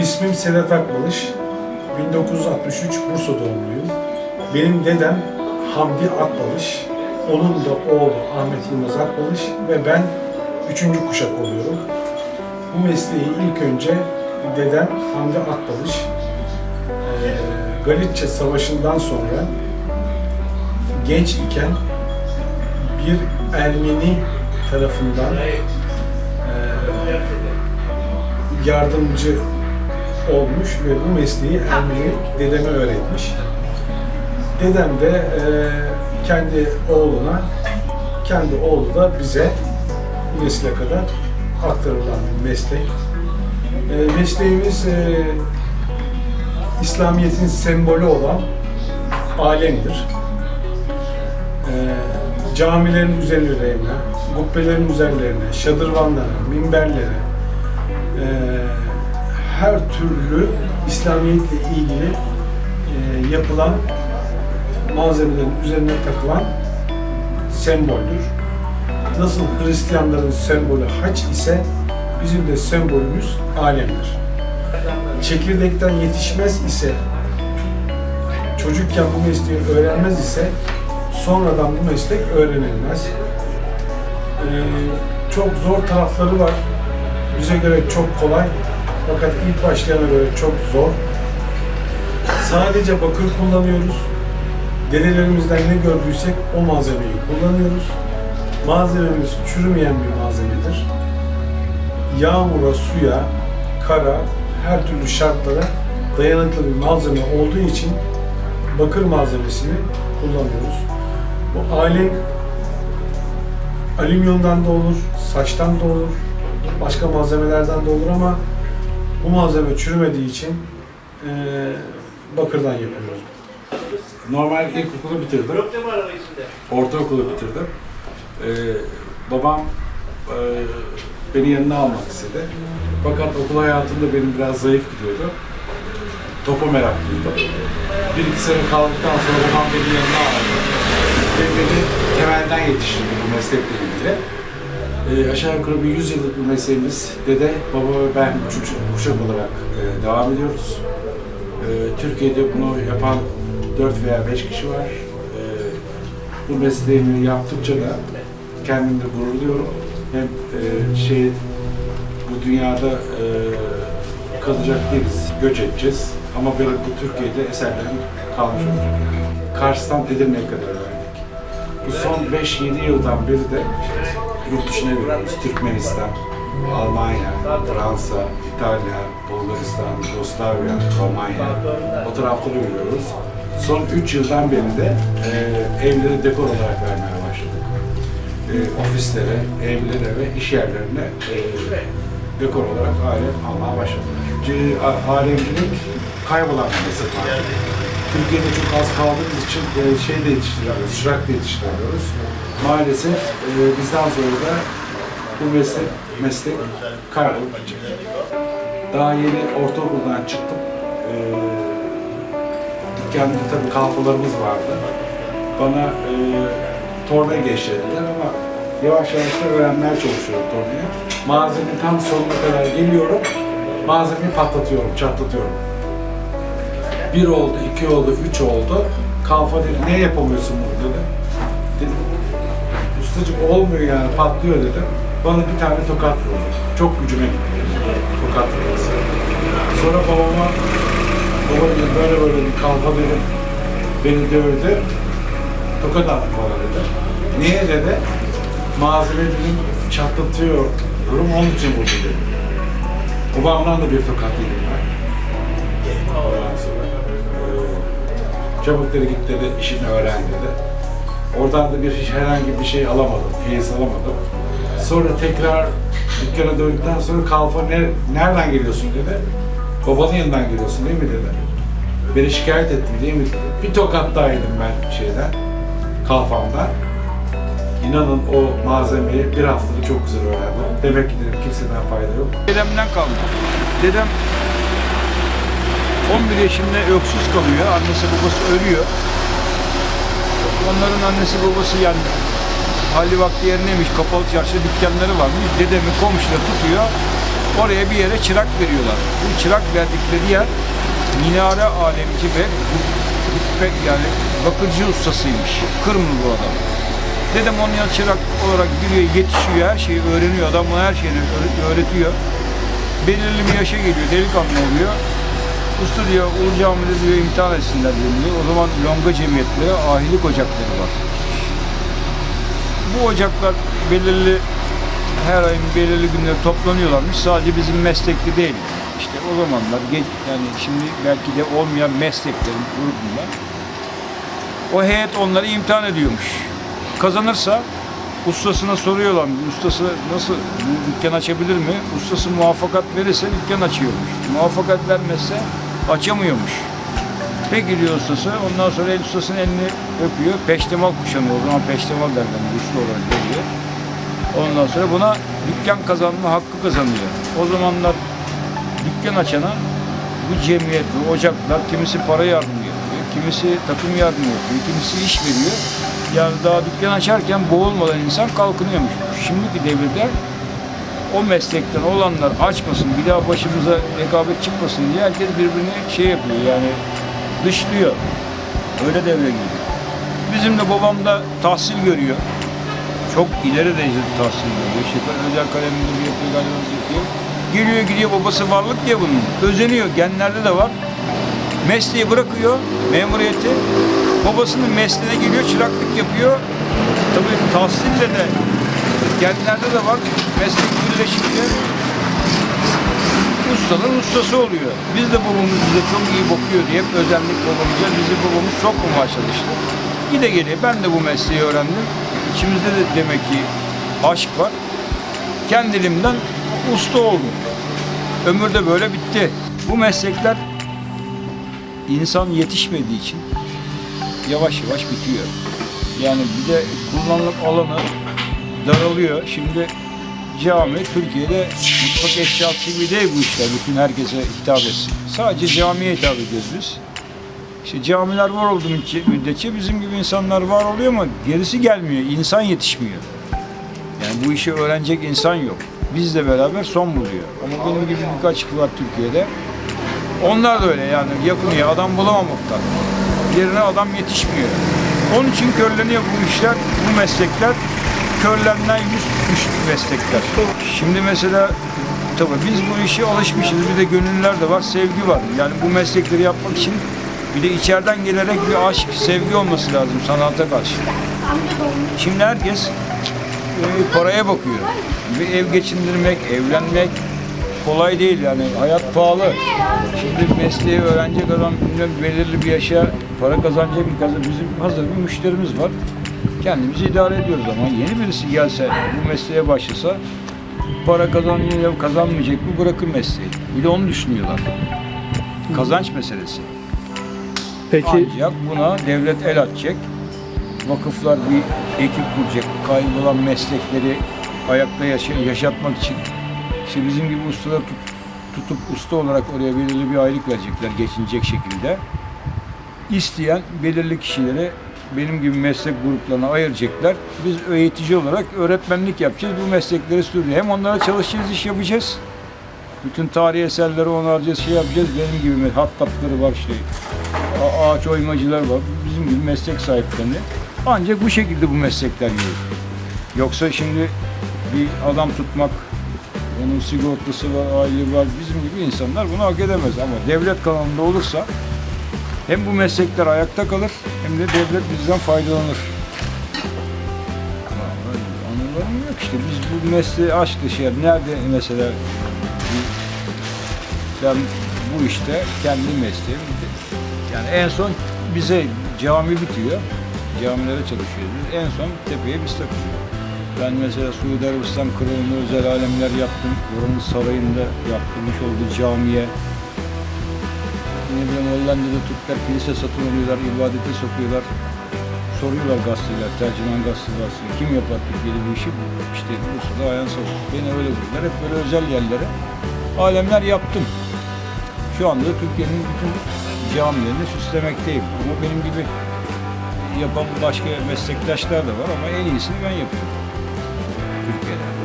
İsmim Sedat Akbalış. 1963 Bursa doğumluyum. Benim dedem Hamdi Akbalış. Onun da oğlu Ahmet Yılmaz Akbalış ve ben üçüncü kuşak oluyorum. Bu mesleği ilk önce dedem Hamdi Akbalış Galicia Savaşı'ndan sonra genç iken bir Ermeni tarafından yardımcı olmuş ve bu mesleği Ermeni dedeme öğretmiş. Dedem de eee, kendi oğluna, kendi oğlu da bize bu nesile kadar aktarılan bir meslek. Eee, mesleğimiz eee, İslamiyet'in sembolü olan alemdir. Eee, camilerin üzerlerine, kubbelerin üzerlerine, şadırvanlara, minberlere, eee, her türlü İslamiyetle ilgili eee, yapılan malzemelerin üzerine takılan semboldür. Nasıl Hristiyanların sembolü haç ise bizim de sembolümüz alemdir. Çekirdekten yetişmez ise çocukken bu mesleği öğrenmez ise sonradan bu meslek öğrenilmez. Ee, çok zor tarafları var. Bize göre çok kolay. Fakat ilk başlayana göre çok zor. Sadece bakır kullanıyoruz. Dedelerimizden ne gördüysek o malzemeyi kullanıyoruz. Malzememiz çürümeyen bir malzemedir. Yağmura, suya, kara, her türlü şartlara dayanıklı bir malzeme olduğu için bakır malzemesini kullanıyoruz. Bu alem alüminyumdan da olur, saçtan da olur, başka malzemelerden de olur ama bu malzeme çürümediği için eee, bakırdan yapıyoruz. Normal ilkokulu bitirdim. Ortaokulu bitirdim. Ee, babam e, beni yanına almak istedi. Fakat okul hayatımda benim biraz zayıf gidiyordu. Topa meraklıydım. Bir iki sene kaldıktan sonra babam beni yanına aldı. Ve beni temelden yetiştirdi bu meslekle ilgili. Ee, aşağı yukarı bir 100 yıllık bir mesleğimiz. Dede, baba ve ben üçüncü kuşak olarak e, devam ediyoruz. Ee, Türkiye'de bunu yapan 4 veya 5 kişi var. Ee, bu mesleğimi yaptıkça da kendimde gurur duyuyorum. Hem e, şey bu dünyada e, kalacak değiliz, göç edeceğiz. Ama benim bu Türkiye'de eserlerim kalmış olacak. Kars'tan Edirne'ye kadar verdik. Bu son 5-7 yıldan beri de yurt dışına veriyoruz. Türkmenistan, Almanya, Fransa, İtalya, Bulgaristan, Yugoslavya, Romanya o tarafları veriyoruz. Son 3 yıldan beri de e, evlere dekor olarak vermeye başladık. E, ofislere, evlere ve iş yerlerine e, dekor olarak alem almaya başladık. Alemcilik kaybolan bir meslek. Türkiye'de çok az kaldığımız için e, şey de yetiştiremiyoruz, çırak da yetiştiremiyoruz. Maalesef e, bizden sonra da bu meslek, meslek kaybolup. Daha yeni ortaokuldan çıktım. E, dükkanda tabii kalfalarımız vardı. Bana e, torna geçirdiler ama yavaş yavaş da öğrenmeye çalışıyorum tornayı. Malzemenin tam sonuna kadar geliyorum. Malzemeyi patlatıyorum, çatlatıyorum. Bir oldu, iki oldu, üç oldu. Kalfa dedi, ne yapamıyorsun bunu dedi. Dedim, ustacığım olmuyor yani, patlıyor dedim. Bana bir tane tokat vurdu. Çok gücüme gitti. Tokat vurması. Sonra babama, baba dedi, böyle böyle bir kalfa dedim. Beni dövdü. Tokat attı bana dedi. Niye dedi? Malzeme dedim, çatlatıyorum. Onun için vurdu dedi. Babamdan da bir tokat yedim çabuk dedi git dedi işini öğren dedi. Oradan da bir hiç herhangi bir şey alamadım, feyiz alamadım. Sonra tekrar dükkana döndükten sonra kalfa ne, nereden geliyorsun dedi. Babanın yanından geliyorsun değil mi dedi. Beni şikayet ettin değil mi dedi. Bir tokat daha yedim ben şeyden, kalfamdan. İnanın o malzemeyi bir haftada çok güzel öğrendim. Demek ki dedim kimseden fayda yok. Dedemden kalma. Dedem 11 yaşında öksüz kalıyor. Annesi babası ölüyor. Onların annesi babası yani hali vakti yerineymiş. Kapalı çarşı dükkanları varmış. Dedemi komşular tutuyor. Oraya bir yere çırak veriyorlar. Bu çırak verdikleri yer minare alemci ve hutbe yani bakıcı ustasıymış. Kırmızı bu adam. Dedem onun yanına çırak olarak giriyor, yetişiyor, her şeyi öğreniyor. Adam her şeyini öğre- öğretiyor. Belirli bir yaşa geliyor, delikanlı oluyor. Usta diyor, Ulu Cami'de diyor imtihan etsinler diyor. O zaman longa cemiyetleri, ahilik ocakları var. Bu ocaklar belirli her ayın belirli günleri toplanıyorlarmış. Sadece bizim meslekli değil. İşte o zamanlar geç, yani şimdi belki de olmayan mesleklerin grubunda. O heyet onları imtihan ediyormuş. Kazanırsa ustasına soruyorlar. Ustası nasıl dükkan açabilir mi? Ustası muvaffakat verirse dükkan açıyormuş. Muvaffakat vermezse açamıyormuş. Peki diyor ustası. Ondan sonra el ustasının elini öpüyor. Peştemal kuşanıyor. O zaman peştemal derler. Usta olarak geliyor. Ondan sonra buna dükkan kazanma hakkı kazanıyor. O zamanlar dükkan açana bu cemiyet, bu ocaklar kimisi para yardımı yapıyor, kimisi takım yardımı yapıyor, kimisi iş veriyor. Yani daha dükkan açarken boğulmadan insan kalkınıyormuş. Şimdiki devirde o meslekten olanlar açmasın, bir daha başımıza rekabet çıkmasın diye herkes birbirini şey yapıyor yani dışlıyor. Öyle devre giriyor. Bizim de babam da tahsil görüyor. Çok ileri derecede tahsil görüyor. İşte özel kaleminde bir yapıyor, galiba yapıyor. Geliyor gidiyor babası varlık ya bunun. Özeniyor. Genlerde de var. Mesleği bırakıyor, memuriyeti. Babasının mesleğine geliyor, çıraklık yapıyor. Tabii tahsille de genlerde de var. Meslek birleşince ustanın ustası oluyor. Biz de babamız bize çok iyi bakıyor diye hep özendik babamıza. Bizi babamız sokmamaya çalıştı. Gide gele ben de bu mesleği öğrendim. İçimizde de demek ki aşk var. Kendiliğimden usta oldum. Ömür de böyle bitti. Bu meslekler insan yetişmediği için yavaş yavaş bitiyor. Yani bir de kullanım alanı daralıyor. Şimdi cami Türkiye'de mutfak eşyası gibi değil bu işler. Bütün herkese hitap etsin. Sadece camiye hitap ediyoruz biz. İşte camiler var olduğu müddetçe bizim gibi insanlar var oluyor ama gerisi gelmiyor. İnsan yetişmiyor. Yani bu işi öğrenecek insan yok. Bizle beraber son buluyor. Ama benim gibi birkaç var Türkiye'de. Onlar da öyle yani yakınıyor. Adam bulamamaktan. Yerine adam yetişmiyor. Onun için körleniyor bu işler, bu meslekler. Körlerinden yüz tutmuş meslekler. Şimdi mesela tabii biz bu işe alışmışız. Bir de gönüllüler de var, sevgi var. Yani bu meslekleri yapmak için bir de içeriden gelerek bir aşk, sevgi olması lazım sanata karşı. Şimdi herkes e, paraya bakıyor. Bir ev geçindirmek, evlenmek kolay değil yani. Hayat pahalı. Şimdi mesleği öğrenecek adam belirli bir yaşa para kazanacak bir kazan. Bizim hazır bir müşterimiz var. Kendimizi idare ediyoruz ama yeni birisi gelse bu mesleğe başlasa para kazanmayacak, kazanmayacak mı bırakır mesleği. Bir de onu düşünüyorlar. Kazanç meselesi. Peki Ancak buna devlet el atacak. Vakıflar bir ekip kuracak. Kaybolan meslekleri ayakta yaşa- yaşatmak için. İşte bizim gibi ustalar tut- tutup usta olarak oraya belirli bir aylık verecekler geçinecek şekilde. İsteyen belirli kişileri benim gibi meslek gruplarına ayıracaklar. Biz eğitici olarak öğretmenlik yapacağız. Bu meslekleri sürdürüyor. Hem onlara çalışacağız, iş yapacağız. Bütün tarihi eserleri onaracağız, şey yapacağız. Benim gibi hattapları var. A- ağaç oymacılar var. Bizim gibi meslek sahiplerini. Ancak bu şekilde bu meslekler yürür. Yoksa şimdi bir adam tutmak, onun sigortası var, aile var. Bizim gibi insanlar bunu hak edemez. Ama devlet kanalında olursa hem bu meslekler ayakta kalır hem de devlet bizden faydalanır. Anılarım yok işte. Biz bu mesleği aşk dışı. Nerede mesela ben bu işte kendi mesleğim yani en son bize cami bitiyor. Camilere çalışıyoruz. En son tepeye biz takılıyor. Ben mesela Suudi Arabistan kralına özel alemler yaptım. Oranın sarayında yaptırmış olduğu camiye. Ne bileyim Hollanda'da Türkler kilise satın alıyorlar, ibadete sokuyorlar. Soruyorlar gazeteler, tercüman gazeteler, kim yapar Türkiye'de bu işi? İşte Bursa'da Ayhan Savuk. Beni öyle buldular. Hep böyle özel yerlere alemler yaptım. Şu anda Türkiye'nin bütün camilerini süslemekteyim. Ama benim gibi yapan başka meslektaşlar da var ama en iyisini ben yapıyorum. Türkiye'de.